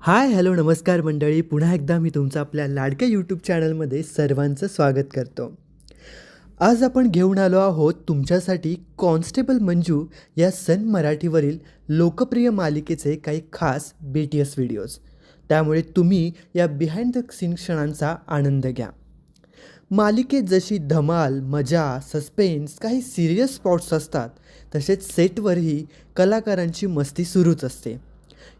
Hi hello नमस्कार मंडळी. पुन्हा एकदा मी तुमचं आपल्या लाडक्या यूट्यूब चॅनलमध्ये सर्वांचं स्वागत करतो. आज आपण घेऊन आलो आहोत तुमच्यासाठी कॉन्स्टेबल मंजू या सन मराठीवरील लोकप्रिय मालिकेचे काही खास बी टी एस व्हिडिओज त्यामुळे तुम्ही या बिहाइंड द सीन क्षणांचा आनंद घ्या. मालिकेत जशी धमाल मजा सस्पेन्स काही सिरियस स्पॉट्स असतात तसेच सेटवरही कलाकारांची मस्ती सुरूच असते.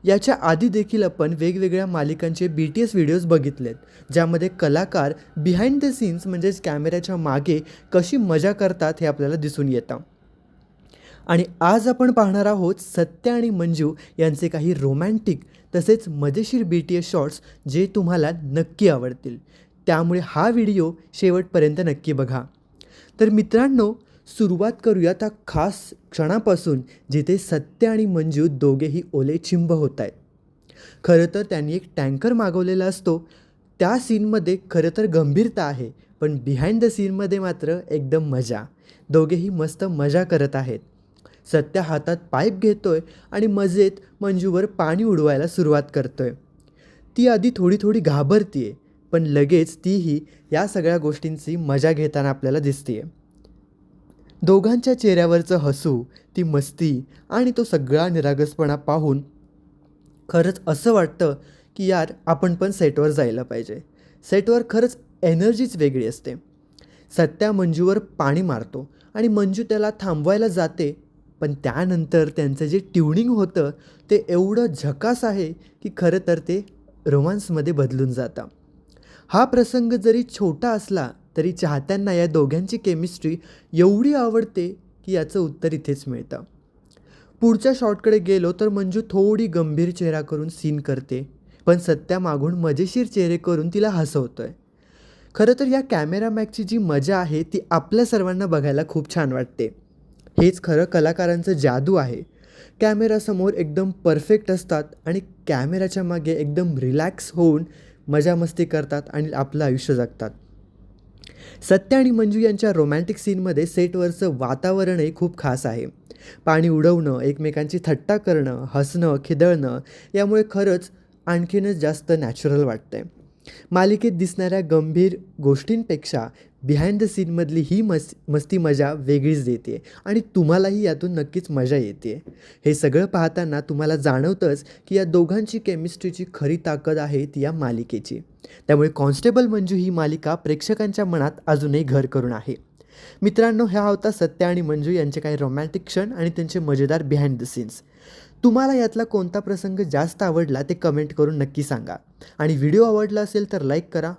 याच्या आधी देखील आपण वेगवेगळ्या मालिकांचे बी टी एस व्हिडिओज बघितलेत ज्यामध्ये कलाकार बिहाइंड द सीन्स म्हणजेच कॅमेऱ्याच्या मागे कशी मजा करतात हे आपल्याला दिसून येतं. आणि आज आपण पाहणार आहोत सत्य आणि मंजू यांचे काही रोमॅन्टिक तसेच मजेशीर बी टी एस शॉर्ट्स जे तुम्हाला नक्की आवडतील. त्यामुळे हा व्हिडिओ शेवटपर्यंत नक्की बघा. तर मित्रांनो सुरुवात करूया त्या खास क्षणापासून जिथे सत्य आणि मंजू दोघेही ओले चिंब होत आहेत खरं तर त्यांनी एक टँकर मागवलेला असतो. त्या सीनमध्ये खरं तर गंभीरता आहे पण बिहाइंड द सीनमध्ये मात्र एकदम मजा. दोघेही मस्त मजा करत आहेत. सत्य हातात पाईप घेतोय आणि मजेत मंजूवर पाणी उडवायला सुरुवात करतोय. ती आधी थोडी थोडी घाबरतीये पण लगेच तीही या सगळ्या गोष्टींची मजा घेताना आपल्याला दिसतीये. दोघांच्या चेहऱ्यावरचं हसू ती मस्ती आणि तो सगळा निरागसपणा पाहून खरंच असं वाटतं की यार आपण पण सेटवर जायला पाहिजे. सेटवर खरंच एनर्जीच वेगळी असते. सत्या मंजूवर पाणी मारतो आणि मंजू त्याला थांबवायला जाते पण त्यानंतर त्यांचं जे ट्युनिंग होतं ते एवढं झकास आहे की खरं तर ते रोमांसमध्ये बदलून जातं. हा प्रसंग जरी छोटा असला तरी चाहत्यांना या दोघांची केमिस्ट्री एवढी आवडते की याचं उत्तर इथेच मिळतं. पुढच्या शॉटकडे गेलो तर मंजू थोडी गंभीर चेहरा करून सीन करते पण सत्या मागून मजेशीर चेहरे करून तिला हसवतो आहे खरं तर या कॅमेरामॅगची जी मजा आहे ती आपल्या सर्वांना बघायला खूप छान वाटते. हेच खरं कलाकारांचं जादू आहे. कॅमेरासमोर एकदम परफेक्ट असतात आणि कॅमेऱ्याच्या मागे एकदम रिलॅक्स होऊन मजा मस्ती करतात आणि आपलं आयुष्य जगतात. सत्य आणि मंजू यांच्या रोमॅन्टिक सीनमध्ये सेटवरचं वातावरणही खूप खास आहे. पाणी उडवणं एकमेकांची थट्टा करणं हसणं खिदळणं यामुळे खरंच आणखीनच जास्त नॅचरल वाटतंय. मालिकेत दिसणाऱ्या गंभीर गोष्टींपेक्षा बिहाइंड द सीनमधली ही मस् मस्ती मजा वेगळीच देते. आणि तुम्हालाही यातून नक्कीच मजा येते. हे सगळं पाहताना तुम्हाला जाणवतंच की या दोघांची केमिस्ट्रीची खरी ताकद आहे ती या मालिकेची. त्यामुळे कॉन्स्टेबल मंजू ही मालिका प्रेक्षकांच्या मनात अजूनही घर करून आहे. मित्रांनो ह्या होता सत्या आणि मंजू यांचे काही रोमॅन्टिक क्षण आणि त्यांचे मजेदार बिहाइंड द सीन्स तुम्हाला यातला कोणता प्रसंग जास्त आवडला ते कमेंट करून नक्की सांगा. आणि व्हिडिओ आवडला असेल तर लाईक करा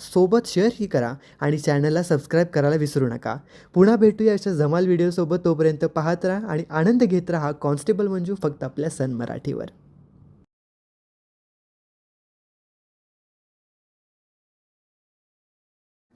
सोबत शेअरही करा आणि चॅनलला सबस्क्राईब करायला विसरू नका. पुन्हा भेटूया अशा जमाल व्हिडिओसोबत तोपर्यंत पाहत राहा आणि आनंद घेत राहा. कॉन्स्टेबल मंजू फक्त आपल्या सन मराठीवर.